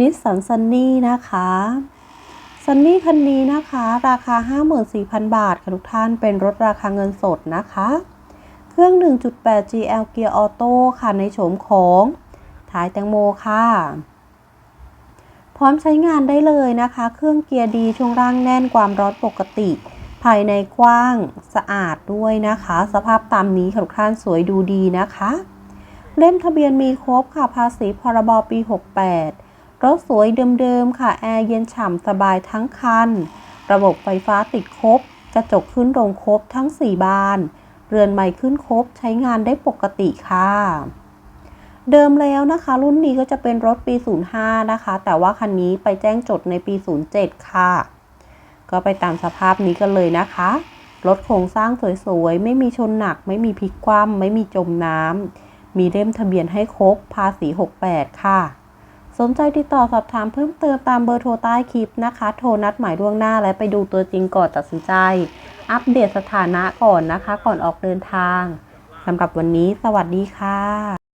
นิสสันซันนี่นะคะซันนี่คันนี้นะคะ ราคา 54,000 บาทค่ะทุกท่านเป็นรถราคาเงินสดนะคะ เครื่อง 1.8 GL เกียร์ออโต้ค่ะในโฉมของท้ายแตงโมค่ะ พร้อมใช้งานได้เลยนะคะ เครื่องเกียร์ดีช่วงล่างแน่นความร้อนปกติ ภายในกว้างสะอาดด้วยนะคะ สภาพตามนี้ค่ะทุกท่านสวยดูดีนะคะ เล่มทะเบียนมีครบค่ะภาษีพรบปี 68 รถสวยเดิมๆค่ะ แอร์เย็นฉ่ำสบายทั้งคัน ระบบไฟฟ้าติดครบ กระจกขึ้นลงครบทั้ง 4 บาน เรือนใหม่ขึ้นครบใช้งานได้ปกติค่ะ เดิมแล้วนะคะ รุ่นนี้ก็จะเป็นรถปี 05 นะคะ แต่ว่าคันนี้ไปแจ้งจดในปี 07 ค่ะ ก็ไปตามสภาพนี้กันเลยนะคะรถโครงสร้างสวยๆ ไม่มีชนหนัก ไม่มีพลิกคว่ำไม่มีจมน้ำ มีเล่มทะเบียนให้ครบภาษี 68 ค่ะ สนใจติดต่อสอบถามเพิ่มเติมตามเบอร์โทรใต้คลิปนะคะ โทรนัดหมายล่วงหน้าและไปดูตัวจริงก่อนตัดสินใจ อัปเดตสถานะก่อนนะคะ ก่อนออกเดินทางสำหรับวันนี้ สวัสดีค่ะ